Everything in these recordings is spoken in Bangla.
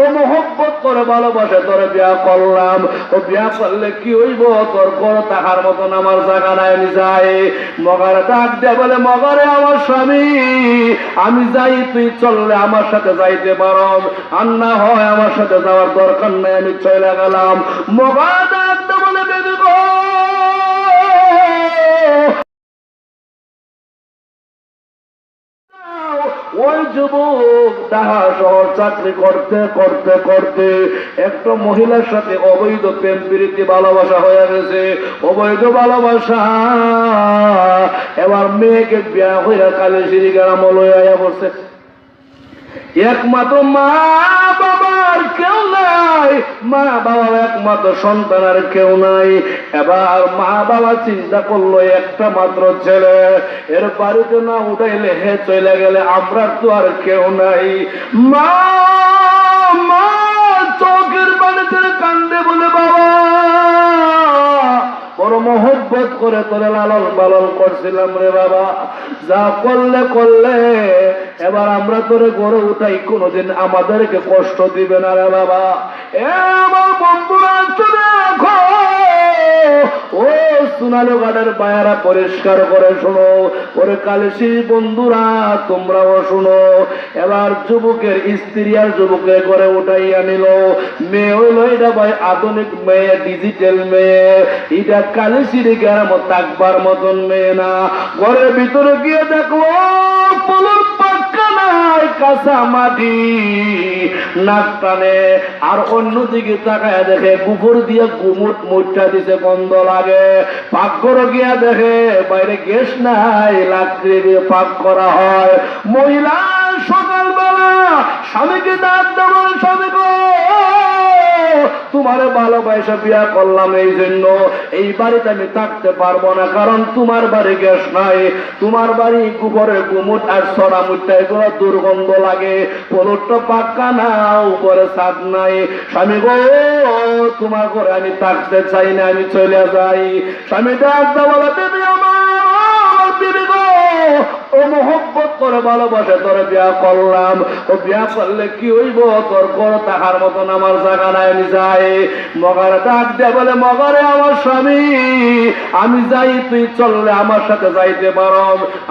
ও মোহব্বত করে ভালোবাসে বিয়া করলাম। ও বিয়া করলে কি হইব? তোর তাহার মতন আমার নাই, আমি যাই। মগারে ডাক বলে, মগারে আমার স্বামী, আমি যাই, তুই চললে আমার সাথে যাইতে পারো আর না হয় আমার সাথে যাওয়ার দরকার নাই, আমি চলে গেলাম। মগা ডাক বলে, বেবি ওই যুবক তাহা শহর চাকরি করতে করতে করতে একটা মহিলার সাথে অবৈধ প্রেম, প্রীতি, ভালোবাসা হয়ে গেছে। অবৈধ ভালোবাসা। এবার মেয়েকে বিয়া হইয়া কালে সিঁড়ি গ্রাম লইয়া বসে একমাত্র মা কেউ নাই। মা বাবা একমাত্র সন্তান আর কেউ নাই। এবার মা বাবা চিন্তা করল, একটা মাত্র ছেলে। এর বাড়িতে না উঠাইলে হে চলে গেলে আমরা তো আর কেউ নাই। মা মা, চোখের বাড়িতে কান্দে বলে, বাবা, বড় মহব্বত করে তোরে লালন পালন করছিলাম রে বাবা। যা করলে করলে। এবার আমরা তোরে গড়ে উঠাই, কোনোদিন আমাদেরকে কষ্ট দিবে না রে বাবা। এ আমার বন্ধুরা রাখো ও সোনালো গাড়ের বায়ারা পরিষ্কার করে শোনো। ওরে কালেশি বন্ধুরা, তোমরাও শোনো। এবার যুবকের স্ত্রী আর যুবকের ঘরে উঠাইয়া নিল। মেয়ে হইল এটা ভাই আধুনিক মেয়ে ডিজিটাল মেয়ে। এটা কালেশির গ্রাম থাকবার মতন মেয়ে না। ঘরের ভিতরে গিয়ে দেখল পলর পাক্কা তাকায় দেখে দিয়ে দিছে, গন্ধ লাগে। পাক করে গিয়া দেখে বাইরে গ্যাস নাই, লাকড়ি দিয়ে পাক করা হয়। মহিলা সকালবেলা স্বামীকে ডাক দেওয়ার স্বামী তোমার ভালোবাসা বিয়া করলাম এই জন্য এই বাড়িতে আমি থাকতে পারব না, কারণ তোমার বাড়ি গ্যাস নাই। তোমার বাড়ি গোবরে গুমুট আর সরা মুটটা এগুলো দুর্গন্ধ লাগে। পলটটা পাক্কা না, উপরে ছাদ নাই। স্বামী গো, তোমার ঘরে আমি থাকতে চাই না, আমি চলে যাই। স্বামী ডাক দেওয়া দেবী আমার বিবি গো ও মোহব্বত করে ভালোবাসে, তোর বিয়া করলাম। ও বিয়া করলে কি হইব? তোর ঘর তাহার মতন আমার জায়গা নাই, আমি যাই। মগারে ডাক দে বলে, মগারে আমার স্বামী, আমি যাই, তুই চললে আমার সাথে যাইতে পারো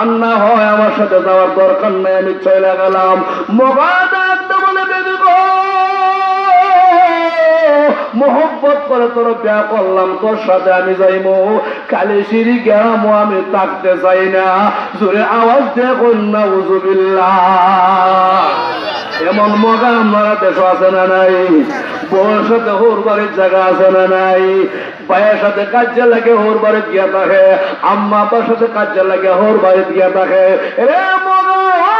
আর না হয় আমার সাথে যাওয়ার দরকার নাই, আমি চলে গেলাম। মগা ডাক দে বলে, বেবি গো মোহব্বত করে তোর বিয়া করলাম, তোর সাথে আমি যাইমো কালি সিঁড়ি গেলাম আমি থাকতে চাই না। জোরে আওয়াজ দিয়ে কন্যা উজুবিল্লা এমন মগা আমরা দেশ আছে না নাই? বউর সাথে হোর বাড়ির জায়গা আছে না নাই? ভাইয়ের সাথে কাজে লাগে হোর বাড়ির গিয়া থাকে। আম্মা আব্বার সাথে কাজে লাগে হোর বাড়ির গিয়া থাকে। রে মগা!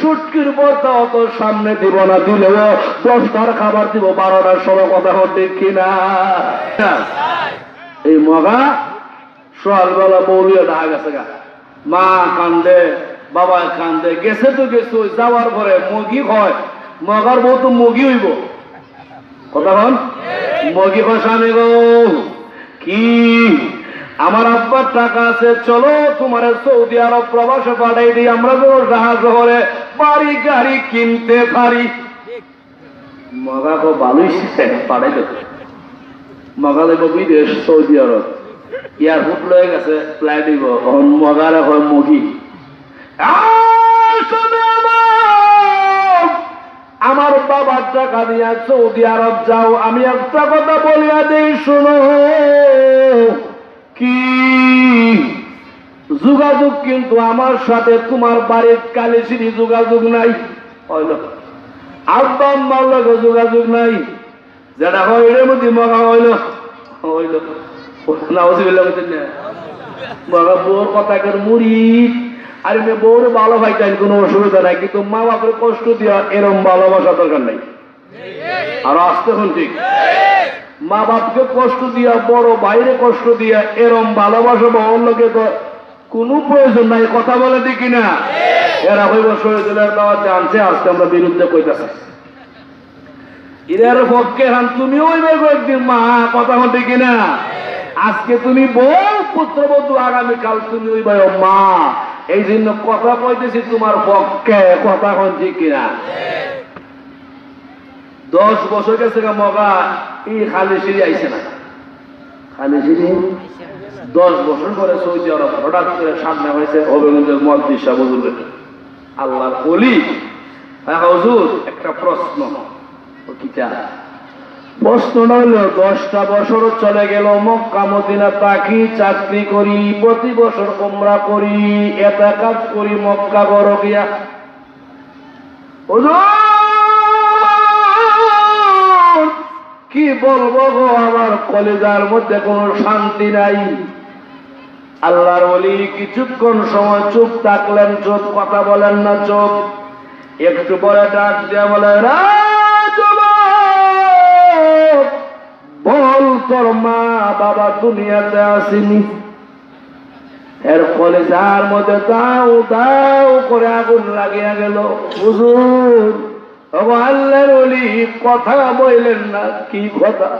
সুটকির পর্দা অত সামনে দিব না, দিলেও দশটার খাবার দিব, বারোটার সময় কথা ঠিক কিনা? এই মগা, সকালবেলা বৌলিয়া দেখা গেছে গা। মা কান্দে, বাবা কান্দে, গেছে তো গেছে, যাওয়ার পরে মুগি হয়, মগার বউ তো মুগি হইব। কথা হন মুগি হয় স্বামী গো। কি? আমার আব্বার টাকা আছে, চলো তোমার সৌদি আরব প্রবাসে পাঠাই দিই, আমরা তো জাহাজ করে বাড়ি গাড়ি কিনতে পারি। মগা তো ভালোই পাঠাই দেবে। মগা দেব বিদেশ, সৌদি আরব। এয়ারপোর্ট লয়ে গেছে, ফ্লাইট দিব মগারে হয় মগি! আমার। বাবার টাকা দিয়া সৌদি আরব যাও, আমি একটা কথা বলিয়া দেই, শুনো। কি? যোগাযোগ কিন্তু আমার সাথে তোমার বাড়ির কালেসিরি যোগাযোগ নাই। আব্বা আম্মার লগে যোগাযোগ নাই। যেটা হয় এর মধ্যে মগা হইল হইল মুড়ি। আর ভালো ভাইটাই কোনো অসুবিধা নাই, কিন্তু মা কষ্ট এরম নাই। আর আসতে হন ঠিক। মা বাপকে কষ্ট দিয়া, বড় বাইরে কষ্ট দিয়া, এরম ভালোবাসা বহন লোকে কোনো প্রয়োজন নাই, কথা বলে দেখি না এরা হইব শহীদুলের দাওয়াত জানছে আজকে আমরা বিরুদ্ধে কইতাছি। এদের পক্ষে হান তুমি ওই একদিন মা, কথা বলতে কিনা? আজকে তুমি বউ, পুত্রবধূ, আগামীকাল তুমি ওই ভাই মা। এই জন্য কথা কইতেছি তোমার পক্ষে, কথা হচ্ছে কিনা? দশ বছর গেছে মগা এই খালি সিঁড়ি আইছে না। খালি সিঁড়ি? দশ বছর পরে সৌদি আরব হঠাৎ করে সামনে হয়েছে হবিগঞ্জের মদ্দিসা বুঝলেন আল্লাহর বলি হ্যাঁ হুজুর একটা প্রশ্ন। প্রশ্নটা হলো দশটা বছর চলে গেল মক্কা মদিনা তাকি চাকরি করি প্রতি বছর কোমরা করি এটা কাজ করি মক্কা বড় গিয়া। হুজুর, কি বলব গো আমার কলেজার মধ্যে কোনো শান্তি নাই। আল্লাহর বলি কিছুক্ষণ সময় চুপ থাকলেন চোখ কথা বলেন না চোখ। একটু পরে ডাক দিয়ে বলে "রা যুবক, বল তোর মা বাবা দুনিয়াতে আসেনি। এর কলেজার মধ্যে দাও দাও করে আগুন লাগিয়া গেল। হুজুর আল্লাহর বলি কথা বললেন না, কি কথা?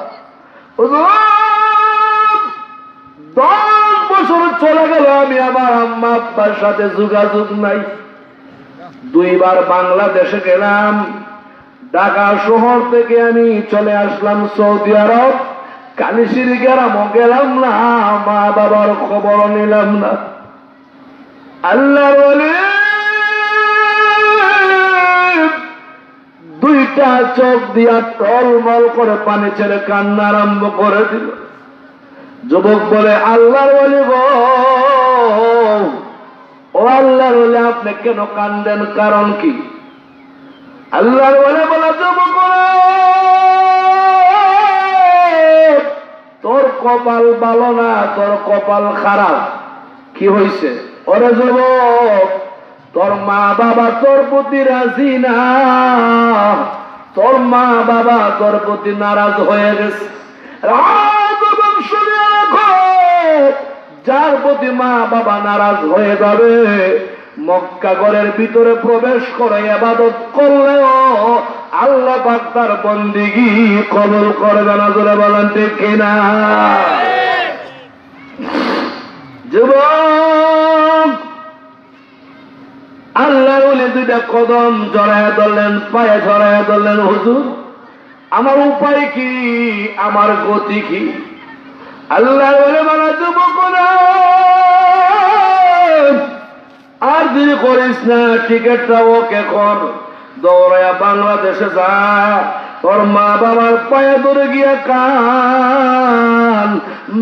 দশ বছর চলে গেল, আমি আমার আম্মা আব্বার সাথে যোগাযোগ নাই। দুইবার বাংলাদেশে গেলাম, ঢাকা শহর থেকে আমি চলে আসলাম সৌদি আরব। কালিশির গ্রামও গেলাম না মা বাবার খবর নিলাম না। আল্লাহ বলে দুইটা চোখ দিয়া টলমল করে পানি ছেড়ে কান্না আরম্ভ করে দিল। যুবক বলে, আল্লাহর বলি গো। ও আল্লাহর বলে আপনি কেন কান্দেন? কারণ কি? আল্লাহর বলে বলে, যুবক তোর কপাল ভালো না, তোর কপাল খারাপ। কি হয়েছে ওরে যুবক তোর মা বাবা তোর প্রতি রাজি না। তোর মা বাবা তোর প্রতি নারাজ হয়ে গেছে। যার প্রতি মা বাবা নারাজ হয়ে যাবে মক্কা ঘরের ভিতরে প্রবেশ করে আবাদত করলেও আল্লাহ পাক তার বন্দিগি কবল করবে না জোরে বলেন ঠিক কিনা? যুবক! আল্লাহ বলে দুইটা কদম জড়ায় ধরলেন, পায়ে জড়ায় ধরলেন, হুজুর, আমার উপায় কি আমার গতি কি আল্লাহ বলে, মারা যুবক। আর দেরি করিস না, টিকিটটা ওকে কর দৌড়ায় বাংলাদেশে যা তোর মা বাবার পায়ে ধরে গিয়া কান।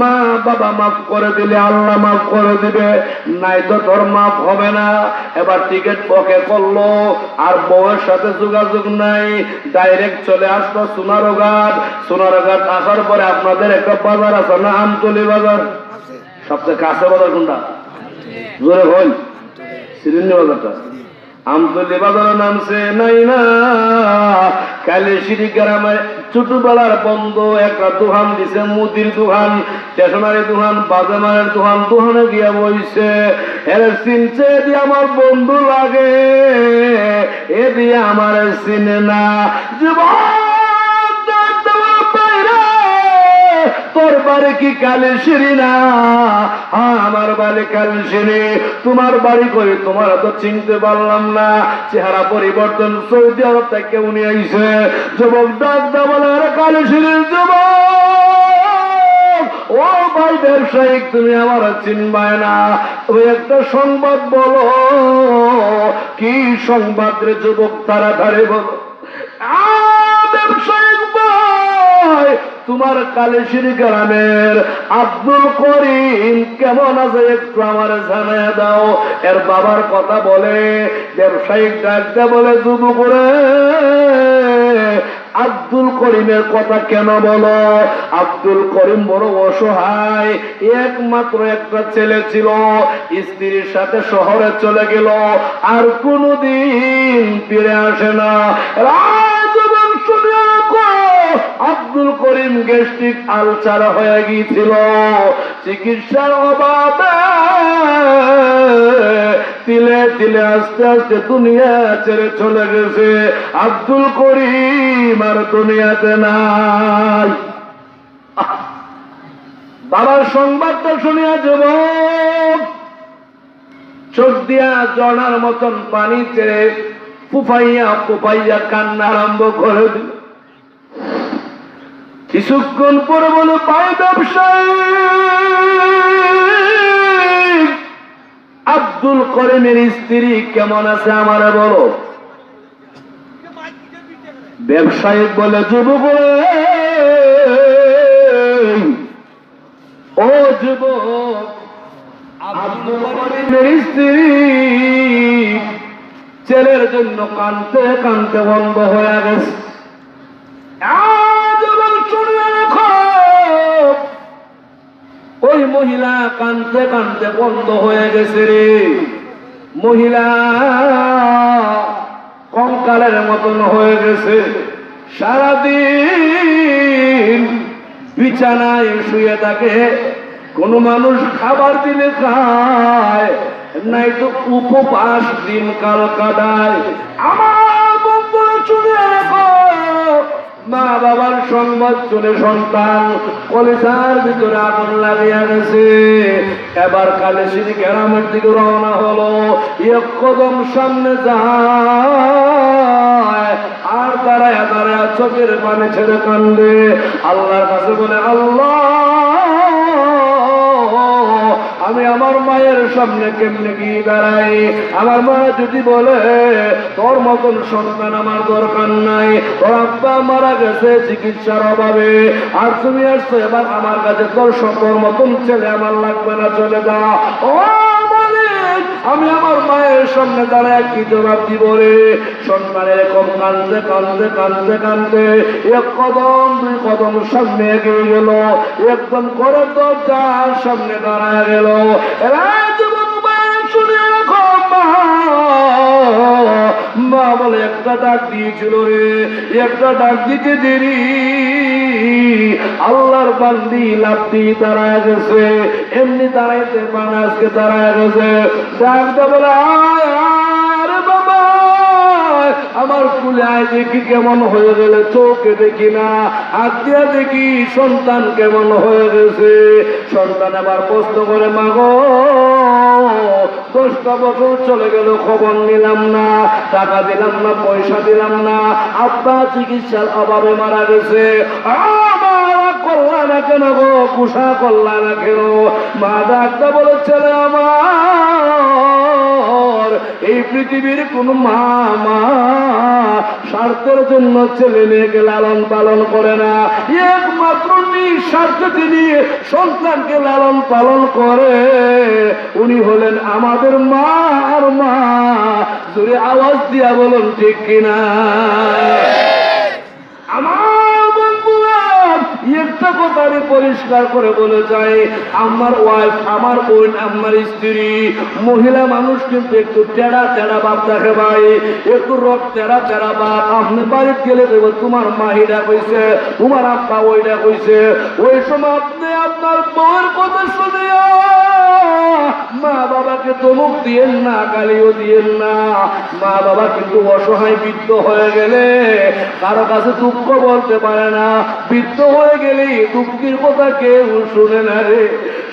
মা বাবা মাফ করে দিলে আল্লাহ মাফ করে দিবে। নাই তো তোর মাফ হবে না। এবার টিকিট ওকে করল আর বউয়ের সাথে যোগাযোগ নাই। ডাইরেক্ট চলে আসলো সোনারঘাট। সোনারঘাট আসার পরে আপনাদের একটা বাজার আছে না আমতলি বাজার? সবচেয়ে কাছে বাজার কোনটা? জোরে বল। সিরিন্নি বাজারটা আমতলি বাজারে নামছে, নাই না। কালে সিঁড়ি গ্রামে ছোটবেলার বন্ধ, একটা দোহান দিছে, মুদির দোহান, স্টেশনারি দোহান বাজামারের দোহান, দোহানে দিয়া বইছে। এর চিনছে দিয়ে আমার বন্ধু লাগে, এ দিয়ে আমার চিনে না। জীবন তোর বাড়ি কি কালে সিঁড়ি না? হ্যাঁ, আমার বাড়ি কালে সিঁড়ি তোমার বাড়ি কই? তোমার তো চিনতে পারলাম না। চেহারা পরিবর্তন সৌদি আরব থেকে উনি যুবক ডাক দাবলার কালে সিঁড়ির যুবক! ও ভাই ব্যবসায়িক তুমি আমার চিনবায় না। তুমি একটা সংবাদ বলো। কি সংবাদ রে যুবক তাড়াতাড়ি বলো। আ, ব্যবসায়িক ভাই তোমার কালেশির গ্রামের আব্দুল করিম, কেমন আছে একটু আমার জানায় দাও। এর বাবার কথা বলে, ব্যবসায়িক ডাকতে বলে যুবু করে। আব্দুল করিমের কথা কেন বলো? আব্দুল করিম বড় অসহায়, একমাত্র একটা ছেলে ছিল, স্ত্রীর সাথে শহরে চলে গেল, আর কোনোদিন ফিরে আসে না। আব্দুল করিম গ্যাস্ট্রিক আলচার হয়ে গিয়েছিল। চিকিৎসার অভাবে তিলে তিলে আস্তে আস্তে দুনিয়া ছেড়ে চলে গেছে। আব্দুল করিম আর দুনিয়াতে নাই। বাবার সংবাদটা শুনিয়া যুবক চোখ দিয়া জনার মতন পানি ছেড়ে ফুফাইয়া ফুফাইয়া কান্না আরম্ভ করে দিল। কিছুক্ষণ পরে বলে পায় ব্যবসায়ী। আব্দুল করিমের স্ত্রী কেমন আছে আমারে বলো? ব্যবসায়িক বলে, যুবক ও যুবক স্ত্রী ছেলের জন্য কানতে কানতে বন্ধ হয়ে গেছে। মহিলা কানতে কানতে বন্ধ হয়ে গেছে রে। মহিলা কঙ্কালের মতন হয়ে গেছে। সারাদিন বিছানায় শুয়ে থাকে। কোন মানুষ খাবার দিলে খায় নাই তো উপবাস দিন কাল কাটায়। আমার বন্ধুরা শুনে রাখো, মা বাবার সংবাদ সন্তান। কলিসার ভিতরে আগুন লাগিয়া গেছে এবার কালে সিঁড়ি গ্রামের দিকে রওনা হলো। এক কদম সামনে যায়। আর দাঁড়ায় দাঁড়ায় চোখের পানি ছেড়ে কান্দে। আল্লাহর কাছে বলে, আল্লাহ! আমি আমার মায়ের সামনে কেমনে গিয়ে দাঁড়াই আমার মা যদি বলে, তোর মতন সন্তান আমার দরকার নাই তোর আব্বা মারা গেছে চিকিৎসার অভাবে, আর তুমি আসছো, এবার আমার কাছে তোর সকল মতন ছেলে আমার লাগবে না, চলে যা। ও আমি আমার মায়ের সামনে দাঁড়ায় কি জবাব দিব রে। সন্তান এরকম কান্দতে কান্দতে কান্দতে কান্দতে এক কদম, দুই কদম সামনে এগিয়ে গেল। একদম করে দরজার সামনে দাঁড়ায় গেল। মা বলে, একটা ডাক দিয়েছিল রে, একটা ডাক দিতে দেরি। আল্লাহর বান্দি লাভটি দাঁড়ায় গেছে, এমনি দাঁড়াইতে পারে আজকে দাঁড়ায় গেছে। আমার কুলে আয় দেখি কেমন হয়ে গেলে, চোখে দেখি না, হাত দিয়া দেখি সন্তান কেমন হয়ে গেছে। সন্তান আবার প্রশ্ন করে, মাগো, দশটা বছর চলে গেল, খবর নিলাম না, টাকা দিলাম না, পয়সা দিলাম না, আব্বা চিকিৎসার অভাবে মারা গেছে। আমার করলা না কেন গো, কুষা করলা না কেন মা ডাক্তার বলে ছেলে আমার, এই পৃথিবীর কোন মা মা স্বার্থের জন্য ছেলে মেয়েকে লালন পালন করে না। একমাত্র নিঃস্বার্থ তিনি সন্তানকে লালন পালন করে, উনি হলেন আমাদের মা আর মা। জোরে আওয়াজ দিয়া বলুন, ঠিক কিনা? আমার একটা কথা পরিষ্কার করে বলে যাই আমার ওয়াইফ আমার বোন, আমার স্ত্রী, মহিলা মানুষ কিন্তু একটু টেরা টেড়া বাপ দেখে ভাই, একটু রক টেরা টেড়া বাপ। আপনি বাড়িতে গেলে দেব তোমার মাহিরা কইছে তোমার আব্বা ওইটা কইছে ওই সময় আপনি আপনার বউয়ের কথা শুনে তমুক দিয়েন না, গালিও দিয়েন না। মা বাবা কিন্তু অসহায় বৃদ্ধ হয়ে গেলে কারও কাছে দুঃখ বলতে পারে না। বৃদ্ধ হয়ে গেলে দুঃখের কথা কেউ শুনে না রে।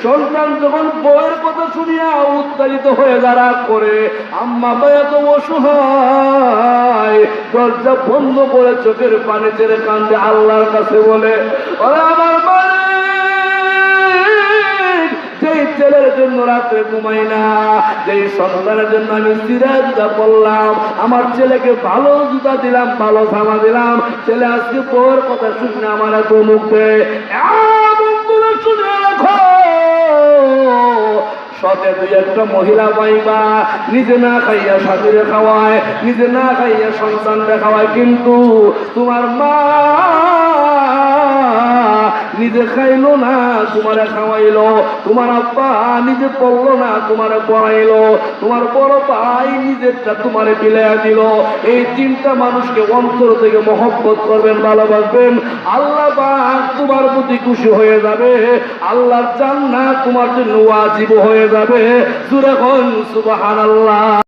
সন্তান যখন বউয়ের কথা শুনিয়া উত্তারিত হয়ে যারা করে, আম্মা তো এত অসহায়, দরজা বন্ধ করে চোখের পানি ছেড়ে কান্দে আল্লাহর কাছে বলে, ওরা আমার মালিক রাত্রে ঘুমাই না। সন্তানের জন্য আমি সিরা জুতা পড়লাম, আমার ছেলেকে ভালো জুতা দিলাম, ভালো জামা দিলাম। ছেলে আজকে কথা শুনে আমার এত শুনে রাখো। সতে দুই একটা মহিলা পাইবা, নিজে না খাইয়া সাথীরে খাওয়ায়, নিজে না খাইয়া সন্তান খাওয়ায়। কিন্তু তোমার মা নিজে খাইলো না, তোমারে খাওয়াইলো। তোমার আব্বা নিজে পড়ল না, তোমারে পড়াইলো। তোমার বড় ভাই নিজেরটা তোমারে বিলাইয়া দিল। এই চিন্তা মানুষকে অন্তর থেকে মহব্বত করবেন, ভালোবাসবেন। আল্লাহ তোমার প্রতি খুশি হয়ে যাবে। আল্লাহ আল্লাহর জান্নাত তোমার জন্য ওয়াজিব হয়ে যাবে। সুরে সুবহানাল্লাহ।